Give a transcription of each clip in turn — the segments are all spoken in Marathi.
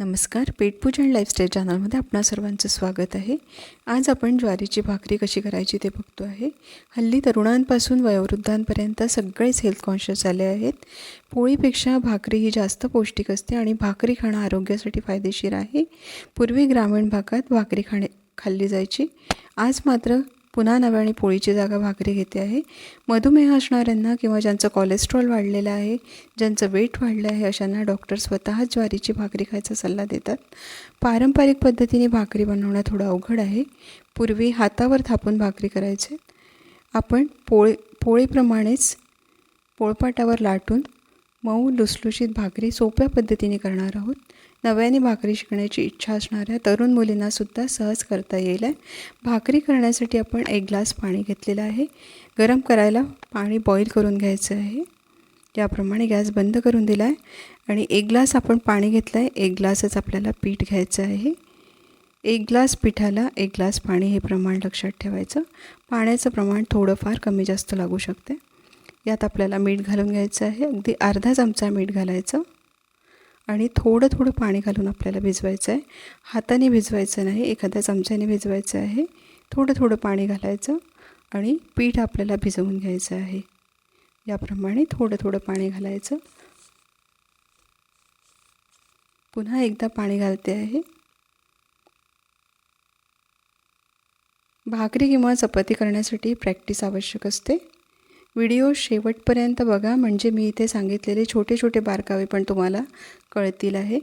नमस्कार पेटपूजा अँड लाईफस्टाईल चॅनलमध्ये आपणा सर्वांचं स्वागत आहे. आज आपण ज्वारीची भाकरी कशी करायची ते बघतो आहे. हल्ली तरुणांपासून वयोवृद्धांपर्यंत सगळेच हेल्थ कॉन्शियस झाले आहेत. पोळीपेक्षा भाकरी ही जास्त पौष्टिक असते आणि भाकरी खाणं आरोग्यासाठी फायदेशीर आहे. पूर्वी ग्रामीण भागात भाकरी खाणे खाल्ली जायची. आज मात्र पुन्हा नव्याने पोळीची जागा भाकरी घेते आहे. मधुमेह असणाऱ्यांना किंवा ज्यांचं कोलेस्ट्रॉल वाढलेलं आहे ज्यांचं वेट वाढलं आहे अशांना डॉक्टर स्वतःच ज्वारीची भाकरी खायचा सल्ला देतात. पारंपरिक पद्धतीने भाकरी बनवणं थोडं अवघड आहे. पूर्वी हातावर थापून भाकरी करायचे. आपण पोळी पोळीप्रमाणेच पोळपाटावर लाटून मऊ लुसलुशीत भाकरी सोप्या पद्धतीने करणार आहोत. नव्याने भाकरी शिकण्याची इच्छा असणाऱ्या तरुण मुलींनासुद्धा सहज करता येईल आहे. भाकरी करण्यासाठी आपण एक ग्लास पाणी घेतलेलं आहे. गरम करायला पाणी बॉईल करून घ्यायचं आहे. त्याप्रमाणे गॅस बंद करून दिला आहे. आणि एक ग्लास आपण पाणी घेतलं आहे एक ग्लासच आपल्याला पीठ घ्यायचं आहे. एक ग्लास पिठाला एक ग्लास पाणी हे प्रमाण लक्षात ठेवायचं. पाण्याचं प्रमाण थोडंफार कमी जास्त लागू शकते. यात आपल्याला मीठ घालून घ्यायचं आहे. अगदी अर्धा चमचा मीठ घालायचं. आणि थोडं थोडं पाणी घालून आपल्याला भिजवायचं आहे. हाताने भिजवायचं नाही एखाद्या चमच्याने भिजवायचं आहे. थोडं थोडं पाणी घालायचं आणि पीठ आपल्याला भिजवून घ्यायचं आहे. याप्रमाणे थोडं थोडं पाणी घालायचं. पुन्हा एकदा पाणी घालते आहे. भाकरी किंवा चपाती करण्यासाठी प्रॅक्टिस आवश्यक असते. व्हिडिओ शेवटपर्यंत बघा. म्हणजे मी इथे सांगितलेले छोटे छोटे बारकावे पण तुम्हाला कळतील आहे.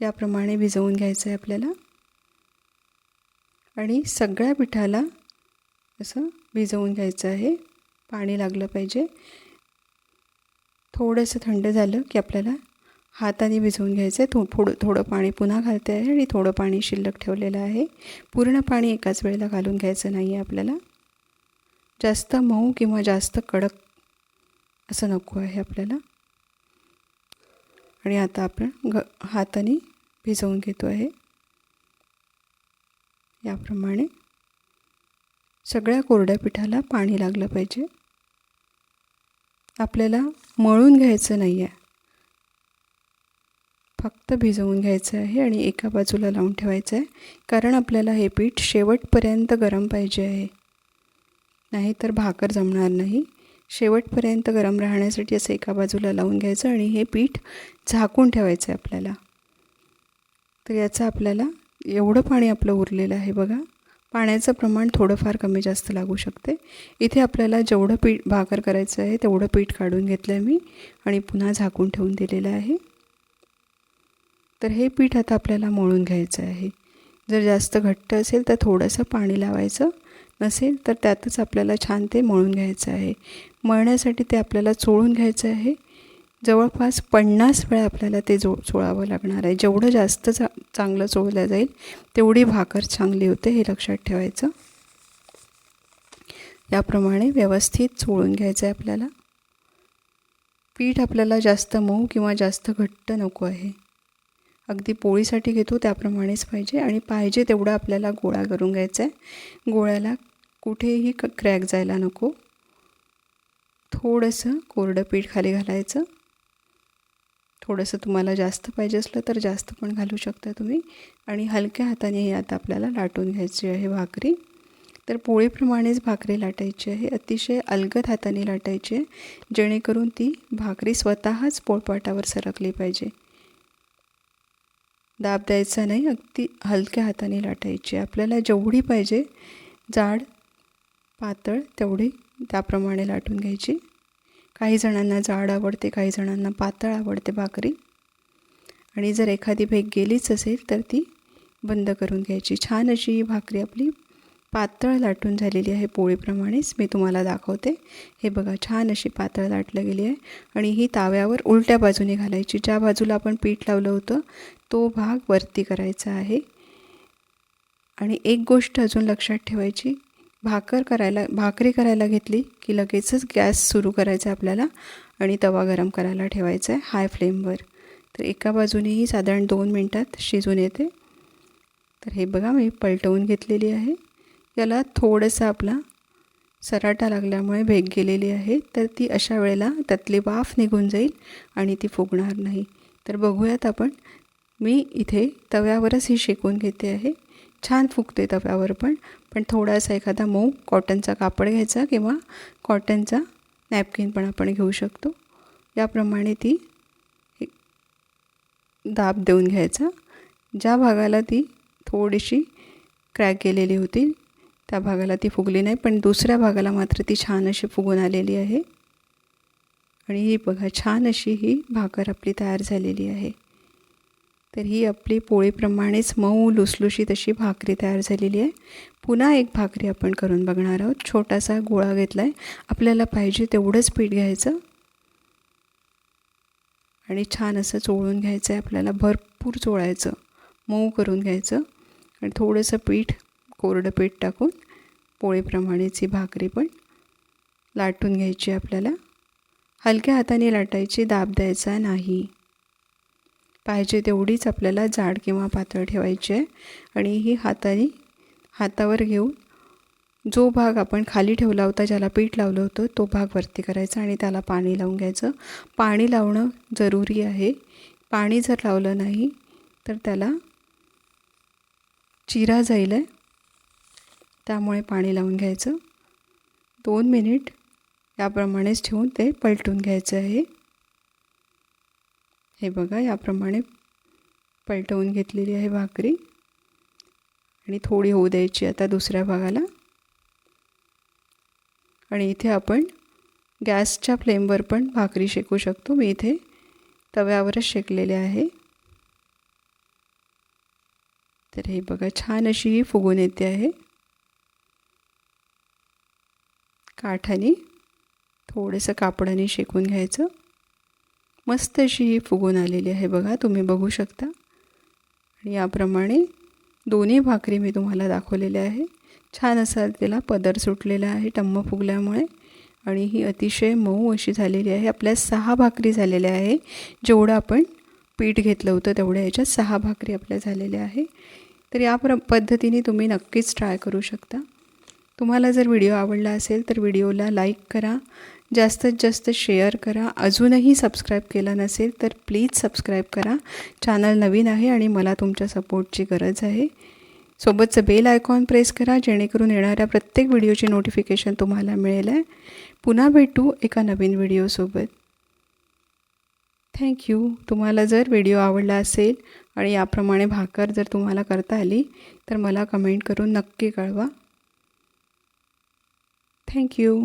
याप्रमाणे भिजवून घ्यायचं आहे आपल्याला. आणि सगळ्या पिठाला असं भिजवून घ्यायचं आहे. पाणी लागलं पाहिजे. थोडंसं थंड झालं की आपल्याला हाताने भिजवून घ्यायचं आहे थो थोडं थोडं पाणी पुन्हा घालते आहे आणि थोडं पाणी शिल्लक ठेवलेलं आहे. पूर्ण पाणी एकाच वेळेला घालून घ्यायचं नाही आहे आपल्याला. जास्त मऊ किंवा जास्त कडक असं नको आहे आपल्याला. आणि आता आपण ग हाताने भिजवून घेतो आहे. याप्रमाणे सगळ्या कोरड्या पिठाला पाणी लागलं पाहिजे. आपल्याला मळून घ्यायचं नाही आहे फक्त भिजवून घ्यायचं आहे आणि एका बाजूला लावून ठेवायचं आहे. कारण आपल्याला हे पीठ शेवटपर्यंत गरम पाहिजे आहे. नाही तर भाकर जमणार नाही. शेवटपर्यंत गरम राहण्यासाठी असं एका बाजूला लावून घ्यायचं आणि हे पीठ झाकून ठेवायचं आहे आपल्याला. तर याचं आपल्याला एवढं पाणी आपलं उरलेलं आहे बघा. पाण्याचं प्रमाण थोडंफार कमी जास्त लागू शकते. इथे आपल्याला जेवढं पीठ भाकर करायचं आहे तेवढं पीठ काढून घेतलं आहे मी आणि पुन्हा झाकून ठेवून दिलेलं आहे. तर हे पीठ आता आपल्याला मळून घ्यायचं आहे. जर जास्त घट्ट असेल तर थोडंसं पाणी लावायचं नसेल तर त्यातच आपल्याला छान ते मळून घ्यायचं आहे. मळण्यासाठी ते आपल्याला चोळून घ्यायचं आहे. जवळपास पन्नास वेळा आपल्याला ते जो चोळावं लागणार आहे. जेवढं जास्त चा चांगलं चोळलं जाईल तेवढी भाकर चांगली होते हे लक्षात ठेवायचं. याप्रमाणे व्यवस्थित चोळून घ्यायचं आहे आपल्याला. पीठ आपल्याला जास्त मऊ किंवा जास्त घट्ट नको आहे. अगदी पोळीसाठी घेतो त्याप्रमाणेच पाहिजे आणि पाहिजे तेवढा आपल्याला गोळा करून घ्यायचा आहे. गोळ्याला कुठेही क क्रॅक जायला नको. थोडंसं कोरडं पीठ खाली घालायचं. थोडंसं तुम्हाला जास्त पाहिजे असलं तर जास्त पण घालू शकता तुम्ही. आणि हलक्या हाताने ही आता आपल्याला लाटून घ्यायची आहे भाकरी. तर पोळीप्रमाणेच भाकरी लाटायची आहे. अतिशय अलगद हाताने लाटायची आहे. जेणेकरून ती भाकरी स्वतःच पोळपाटावर सरकली पाहिजे. दाब द्यायचा नाही अगदी हलक्या हाताने लाटायची. आपल्याला जेवढी पाहिजे जाड पातळ तेवढी त्याप्रमाणे लाटून घ्यायची. काही जणांना जाड आवडते काही जणांना पातळ आवडते भाकरी. आणि जर एखादी भेग गेलीच असेल तर ती बंद करून घ्यायची. छान अशी ही भाकरी आपली पातळ लाटून झालेली आहे पोळीप्रमाणेच. मी तुम्हाला दाखवते. हे बघा छान अशी पातळ लाटलं गेली आहे. आणि ही ताव्यावर उलट्या बाजूने घालायची. ज्या बाजूला आपण पीठ लावलं होतं तो भाग वरती करायचा आहे. आणि एक गोष्ट अजून लक्षात ठेवायची. भाकर करायला भाकरी करायला घेतली की लगेचच गॅस सुरू करायचा आपल्याला आणि तवा गरम करायला ठेवायचा आहे हाय फ्लेमवर. तर एका बाजूनेही साधारण दोन मिनटात शिजून येते. तर हे बघा मी पलटवून घेतलेली आहे. याला थोडंसं आपला सराटा लागल्यामुळे भेग गेलेली आहे. तर ती अशा वेळेला त्यातली वाफ निघून जाईल आणि ती फुगणार नाही. तर बघूयात आपण मी इथे तव्यावरच ही शेकून घेते आहे. छान फुगते तव्यावर पण. पण थोडासा एखादा मऊ कॉटनचा कापड घ्यायचा किंवा कॉटनचा नॅपकिन पण आपण घेऊ शकतो. याप्रमाणे ती दाब देऊन घ्यायचा. ज्या भागाला ती थोडीशी क्रॅक गेलेली होती त्या भागाला ती फुगली नाही पण दुसऱ्या भागाला मात्र ती छान अशी फुगून आलेली आहे. आणि ही बघा छान अशी ही भाकर आपली तयार झालेली आहे. तर ही आपली पोळीप्रमाणेच मऊ लुसलुशीत अशी भाकरी तयार झालेली आहे. पुन्हा एक भाकरी आपण करून बघणार आहोत. छोटासा गोळा घेतला आहे आपल्याला पाहिजे तेवढंच पीठ घ्यायचं. आणि छान असं चोळून घ्यायचं आहे आपल्याला भरपूर चोळायचं. मऊ करून घ्यायचं. आणि थोडंसं पीठ कोरडं पीठ टाकून पोळीप्रमाणेच ही भाकरी पण लाटून घ्यायची आपल्याला. हलक्या हाताने लाटायची दाब द्यायचा नाही. पाहिजे तेवढीच आपल्याला जाड किंवा पातळ ठेवायची आहे. आणि ही हाताने हातावर घेऊन जो भाग आपण खाली ठेवला होता ज्याला पीठ लावलं होतं तो भाग वरती करायचा आणि त्याला पाणी लावून घ्यायचं. पाणी लावणं जरुरी आहे. पाणी जर लावलं नाही तर त्याला चिरा जाईल आहे त्यामुळे पाणी लावून घ्यायचं. दोन मिनिट याप्रमाणेच ठेवून ते पलटून घ्यायचं आहे. हे बघा याप्रमाणे पलटवून घेतलेली आहे भाकरी. आणि थोडी होऊ द्यायची आता दुसऱ्या भागाला. आणि इथे आपण गॅसच्या फ्लेमवर पण भाकरी शेकू शकतो. मी इथे तव्यावरच शेकलेले आहे. तर हे बघा छान अशी ही फुगून येते आहे. काठाने थोडंसं कापडाने शेकून घ्यायचं. मस्त अशी ही फुगून आलेली आहे बघा तुम्ही बघू शकता. आणि याप्रमाणे दोन्ही भाकरी मी तुम्हाला दाखवलेल्या आहे. छान असा त्याला पदर सुटलेला आहे टम्म फुगल्यामुळे. आणि ही अतिशय मऊ अशी झालेली आहे. आपल्या सहा भाकरी झालेल्या आहे. जेवढं आपण पीठ घेतलं होतं तेवढ्या याच्यात सहा भाकरी आपल्या झालेल्या आहे. तर या प्र पद्धतीने तुम्ही नक्कीच ट्राय करू शकता. तुम्हाला जर व्हिडिओ आवडला असेल तर व्हिडिओला लाईक करा. जास्तीत जास्त शेअर करा. अजूनही सबस्क्राईब केला नसेल तर प्लीज सबस्क्राईब करा. चॅनल नवीन आहे आणि मला तुमच्या सपोर्टची गरज आहे. सोबतचं बेल आयकॉन प्रेस करा जेणेकरून येणाऱ्या प्रत्येक व्हिडिओची नोटिफिकेशन तुम्हाला मिळेल. आहे पुन्हा भेटू एका नवीन व्हिडिओसोबत थँक्यू तुम्हाला जर व्हिडिओ आवडला असेल आणि याप्रमाणे भाकर जर तुम्हाला करता आली तर मला कमेंट करून नक्की कळवा. थँक्यू